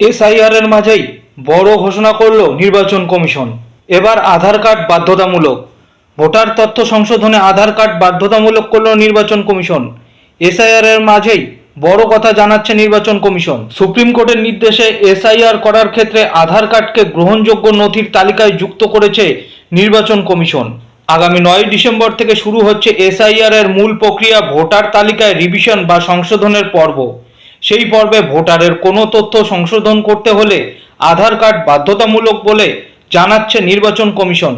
SIR এর মাঝেই বড় ঘোষণা করল নির্বাচন কমিশন। এবার আধার কার্ড বাধ্যতামূলক। ভোটার তথ্য সংশোধনে আধার কার্ড বাধ্যতামূলক করল নির্বাচন কমিশন। এসআইআর এর মাঝেই বড় কথা জানাচ্ছে নির্বাচন কমিশন। সুপ্রিম কোর্টের নির্দেশে এসআইআর করার ক্ষেত্রে আধার কার্ডকে গ্রহণযোগ্য নথির তালিকায় যুক্ত করেছে নির্বাচন কমিশন। আগামী নয় ডিসেম্বর থেকে শুরু হচ্ছে এসআইআর এর মূল প্রক্রিয়া ভোটার তালিকায় রিভিশন বা সংশোধনের পর্ব। সেই পর্বে ভোটারের কোনো তথ্য সংশোধন করতে হলে আধার কার্ড বাধ্যতামূলক বলে জানাচ্ছে নির্বাচন কমিশন।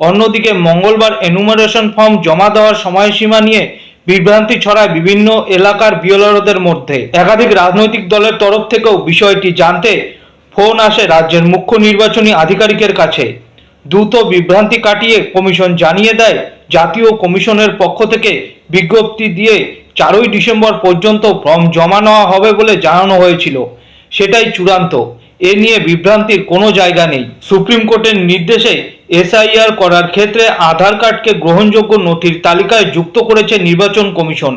অন্যদিকে মঙ্গলবার এনুমারেশন ফর্ম জমা দেওয়ার সময়সীমা নিয়ে বিভ্রান্তি ছড়ায় বিভিন্ন এলাকার বিএলআরদের মধ্যে। একাধিক রাজনৈতিক দলের তরফ থেকেও বিষয়টি জানতে ফোন আসে রাজ্যের মুখ্য নির্বাচনী আধিকারিকের কাছে। দ্রুত বিভ্রান্তি কাটিয়ে কমিশন জানিয়ে দেয়, জাতীয় কমিশনের পক্ষ থেকে বিজ্ঞপ্তি দিয়ে চারই ডিসেম্বর পর্যন্ত ফর্ম জমা নেওয়া হবে বলে জানানো হয়েছিল। সেটাই চূড়ান্ত। এ নিয়ে বিভ্রান্তির কোনো জায়গা নেই। সুপ্রিম কোর্টের নির্দেশে এসআইআর করার ক্ষেত্রে আধার কার্ডকে গ্রহণযোগ্য নথির তালিকায় যুক্ত করেছে নির্বাচন কমিশন।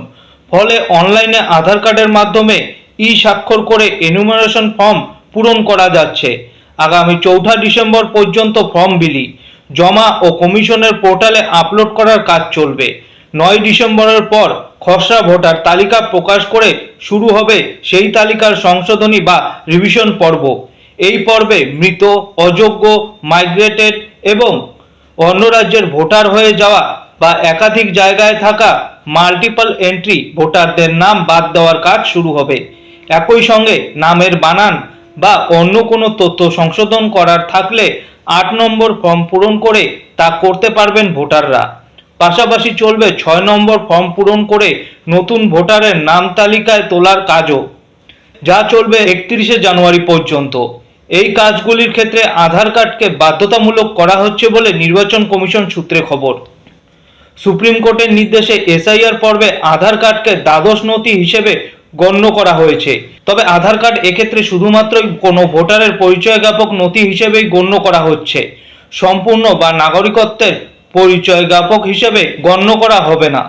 ফলে অনলাইনে আধার কার্ডের মাধ্যমে ই স্বাক্ষর করে এনুমারেশন ফর্ম পূরণ করা যাচ্ছে। আগামী চৌঠা ডিসেম্বর পর্যন্ত ফর্ম বিলি। জমা ও কমিশনের পোর্টালে আপলোড করার কাজ চলবে। নয় ডিসেম্বরের পর খসড়া ভোটার তালিকা প্রকাশ করে শুরু হবে সেই তালিকার সংশোধনী বা রিভিশন পর্ব। এই পর্বে মৃত, অযোগ্য মাইগ্রেটেড এবং অন্য রাজ্যের ভোটার হয়ে যাওয়া বা একাধিক জায়গায় থাকা মাল্টিপল এন্ট্রি ভোটারদের নাম বাদ দেওয়ার কাজ শুরু হবে। একই সঙ্গে নামের বানান বা অন্য কোনো তথ্য সংশোধন করার থাকলে আট নম্বর ফর্ম পূরণ করে তা করতে পারবেন ভোটাররা। পাশাপাশি চলবে ছয় নম্বর ফর্ম পূরণ করে নতুন ভোটারের নাম তালিকায় তোলার কাজও, যা চলবে একত্রিশে জানুয়ারি পর্যন্ত। এই কাজগুলির ক্ষেত্রে আধার কার্ডকে বাধ্যতামূলক করা হচ্ছে বলে নির্বাচন কমিশন সূত্রে খবর। সুপ্রিম কোর্টের নির্দেশে এসআইআর পর্বে আধার কার্ডকে দ্বাদশ নথি হিসেবে গণ্য করা হয়েছে। তবে আধার কার্ড এক্ষেত্রে শুধুমাত্রই কোনো ভোটারের পরিচয় জ্ঞাপক নথি হিসেবেই গণ্য করা হচ্ছে। সম্পূর্ণ বা নাগরিকত্বের পরিচয় জ্ঞাপক হিসেবে গণ্য করা হবে না।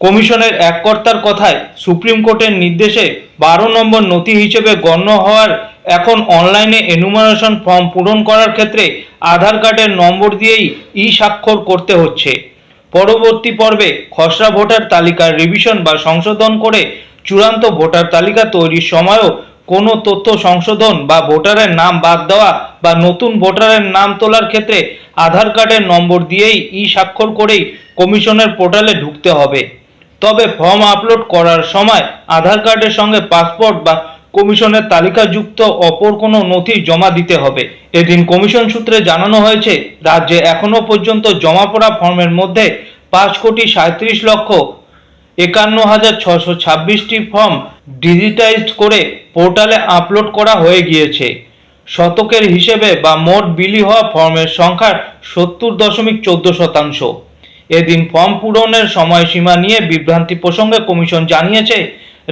কমিশনের এক কর্তার কথায় সুপ্রিম কোর্টের নির্দেশে বারো নম্বর নথি হিসেবে গণ্য হওয়ার এখন অনলাইনে এনুমারেশন ফর্ম পূরণ করার ক্ষেত্রে আধার কার্ডের নম্বর দিয়েই ই স্বাক্ষর করতে হচ্ছে। পরবর্তী পর্বে খসড়া ভোটার তালিকার রিভিশন বা সংশোধন করে চূড়ান্ত ভোটার তালিকা তৈরির সময়ও কোনো তথ্য সংশোধন বা ভোটারের নাম বাদ দেওয়া বা নতুন ভোটারের নাম তোলার ক্ষেত্রে আধার কার্ডের নম্বর দিয়েই ই স্বাক্ষর করেই কমিশনের পোর্টালে ঢুকতে হবে। তবে ফর্ম আপলোড করার সময় আধার কার্ডের সঙ্গে পাসপোর্ট বা কমিশনের তালিকাযুক্ত অপর কোনো নথি জমা দিতে হবে। এদিন কমিশন সূত্রে জানানো হয়েছে, রাজ্যে এখনও পর্যন্ত জমা পড়া ফর্মের মধ্যে পাঁচ কোটি সাঁত্রিশ লক্ষ একান্ন হাজার ছশো ছাব্বিশটি ফর্ম ডিজিটাইজড করে পোর্টালে আপলোড করা হয়ে গিয়েছে। শতকের হিসেবে বা মোট বিলি হওয়া ফর্মের সংখ্যার সত্তর দশমিক চোদ্দ শতাংশ। এদিন ফর্ম পূরণের সময়সীমা নিয়ে বিভ্রান্তি প্রসঙ্গে কমিশন জানিয়েছে,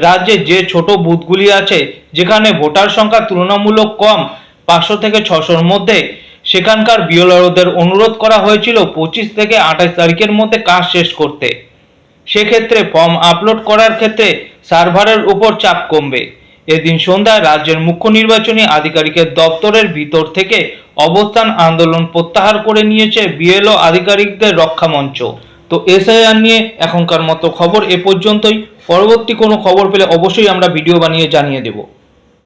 রাজ্যে যে ছোট বুথগুলি আছে, যেখানে ভোটার সংখ্যা তুলনামূলক কম, পাঁচশো থেকে ছশোর মধ্যে। সেখানকার বিএলআরওদের অনুরোধ করা হয়েছিল পঁচিশ থেকে আঠাশ তারিখের মধ্যে কাজ শেষ করতে। সেক্ষেত্রে ফর্ম আপলোড করার ক্ষেত্রে সার্ভারের উপর চাপ কমবে। এদিন সন্ধ্যায় রাজ্যের মুখ্য নির্বাচনী আধিকারিকের দপ্তরের ভিতর থেকে অবস্থান আন্দোলন প্রত্যাহার করে নিয়েছে বিএলও আধিকারিকদের রক্ষা মঞ্চ। তো এসআইআর নিয়ে এখনকার মতো খবর এ পর্যন্তই। পরবর্তী কোনো খবর পেলে অবশ্যই আমরা ভিডিও বানিয়ে জানিয়ে দেবো।